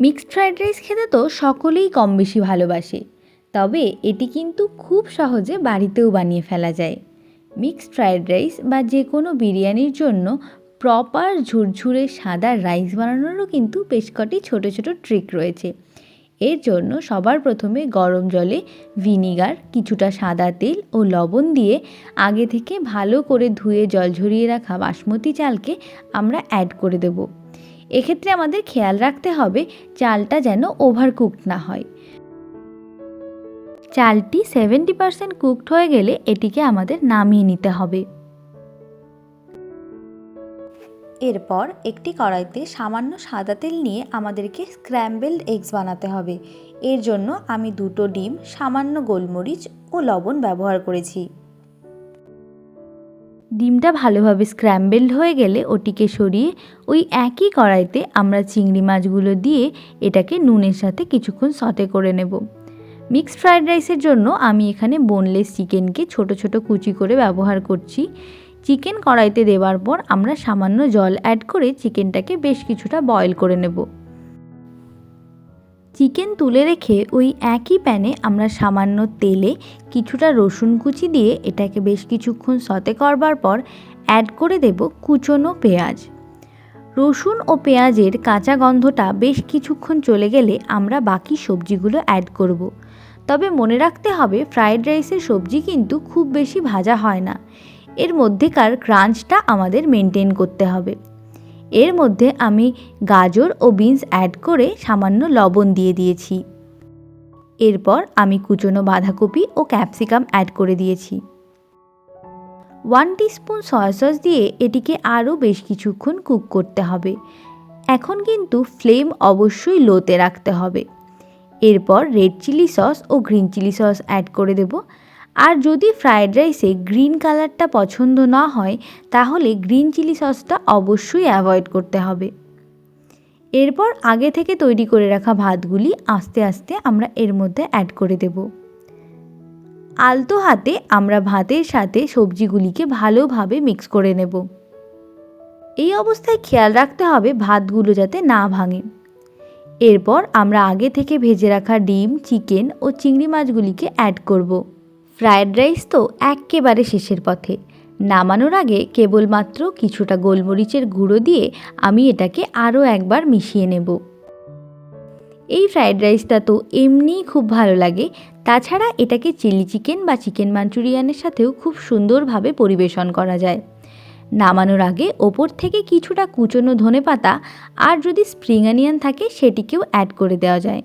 Mixed fried rice খেতে তো সকলেই কম বেশি ভালোবাসে। তবে এটি কিন্তু খুব সহজে বাড়িতেও বানিয়ে ফেলা যায়। মিক্সড ফ্রায়েড রাইস বা যে কোনো বিরিয়ানির জন্য প্রপার ঝুরঝুরে সাদা রাইস বানানোরও কিন্তু বেশ কটি ছোটো ছোটো ট্রিক রয়েছে। এর জন্য সবার প্রথমে গরম জলে ভিনিগার, কিছুটা সাদা তেল ও লবণ দিয়ে আগে থেকে ভালো করে ধুয়ে জল ঝরিয়ে রাখা বাসমতি চালকে আমরা অ্যাড করে দেব। এক্ষেত্রে আমাদের খেয়াল রাখতে হবে চালটা যেন ওভার কুকড না হয়। চালটি সেভেন্টি পারসেন্ট কুকড হয়ে গেলে এটিকে আমাদের নামিয়ে নিতে হবে। এরপর একটি কড়াইতে সামান্য সাদা তেল নিয়ে আমাদেরকে স্ক্র্যাম্বেলড এগস বানাতে হবে। এর জন্য আমি দুটো ডিম, সামান্য গোলমরিচ ও লবণ ব্যবহার করেছি। ডিমটা ভালোভাবে স্ক্র্যাম্বেলড হয়ে গেলে ওটিকে সরিয়ে ওই একই কড়াইতে আমরা চিংড়ি মাছগুলো দিয়ে এটাকে নুনের সাথে কিছুক্ষণ সতে করে নেব। মিক্সড ফ্রায়েড রাইসের জন্য আমি এখানে বোনলেস চিকেনকে ছোট ছোট কুচি করে ব্যবহার করছি। চিকেন কড়াইতে দেওয়ার পর আমরা সামান্য জল অ্যাড করে চিকেনটাকে বেশ কিছুটা বয়েল করে নেব। চিকেন তুলে রেখে ওই একই প্যানে আমরা সামান্য তেলে কিছুটা রসুন কুচি দিয়ে এটাকে বেশ কিছুক্ষণ সতে করবার পর অ্যাড করে দেব কুচনো পেঁয়াজ। রসুন ও পেঁয়াজের কাঁচা গন্ধটা বেশ কিছুক্ষণ চলে গেলে আমরা বাকি সবজিগুলো অ্যাড করব। তবে মনে রাখতে হবে ফ্রায়েড রাইসের সবজি কিন্তু খুব বেশি ভাজা হয় না। এর মধ্যেকার ক্রাঞ্চটা আমাদের মেনটেন করতে হবে। এর মধ্যে আমি গাজর ও বিনস অ্যাড করে সামান্য লবণ দিয়ে দিয়েছি। এরপর আমি কুচনো বাঁধাকপি ও ক্যাপসিকাম অ্যাড করে দিয়েছি। ওয়ান টিস্পুন সয়া সস দিয়ে এটিকে আরও বেশ কিছুক্ষণ কুক করতে হবে। এখন কিন্তু ফ্লেম অবশ্যই লোতে রাখতে হবে। এরপর রেড চিলি সস ও গ্রিন চিলি সস অ্যাড করে দেব। আর যদি ফ্রায়েড রাইসে গ্রিন কালারটা পছন্দ না হয়, তাহলে গ্রিন চিলি সসটা অবশ্যই অ্যাভয়েড করতে হবে। এরপর আগে থেকে তৈরি করে রাখা ভাতগুলি আস্তে আস্তে আমরা এর মধ্যে অ্যাড করে দেব। আলতো হাতে আমরা ভাতের সাথে সবজিগুলিকে ভালোভাবে মিক্স করে নেব। এই অবস্থায় খেয়াল রাখতে হবে ভাতগুলো যাতে না ভাঙে। এরপর আমরা আগে থেকে ভেজে রাখা ডিম, চিকেন ও চিংড়ি মাছগুলিকে অ্যাড করব। ফ্রায়েড রাইস তো একেবারে শেষের পথে। নামানোর আগে কেবলমাত্র কিছুটা গোলমরিচের গুঁড়ো দিয়ে আমি এটাকে আরও একবার মিশিয়ে নেব। এই ফ্রায়েড রাইসটা তো এমনিই খুব ভালো লাগে। তাছাড়া এটাকে চিলি চিকেন বা চিকেন মাঞ্চুরিয়ানের সাথেও খুব সুন্দরভাবে পরিবেশন করা যায়। নামানোর আগে ওপর থেকে কিছুটা কুচনো ধনে পাতা আর যদি স্প্রিং অনিয়ন থাকে সেটিকেও অ্যাড করে দেওয়া যায়।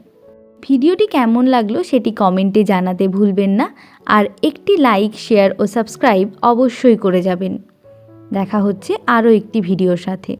ভিডিওটি কেমন লাগল সেটি কমেন্টে জানাতে ভুলবেন না। আর একটি লাইক, শেয়ার ও সাবস্ক্রাইব অবশ্যই করে যাবেন। দেখা হচ্ছে আরও একটি ভিডিওর সাথে।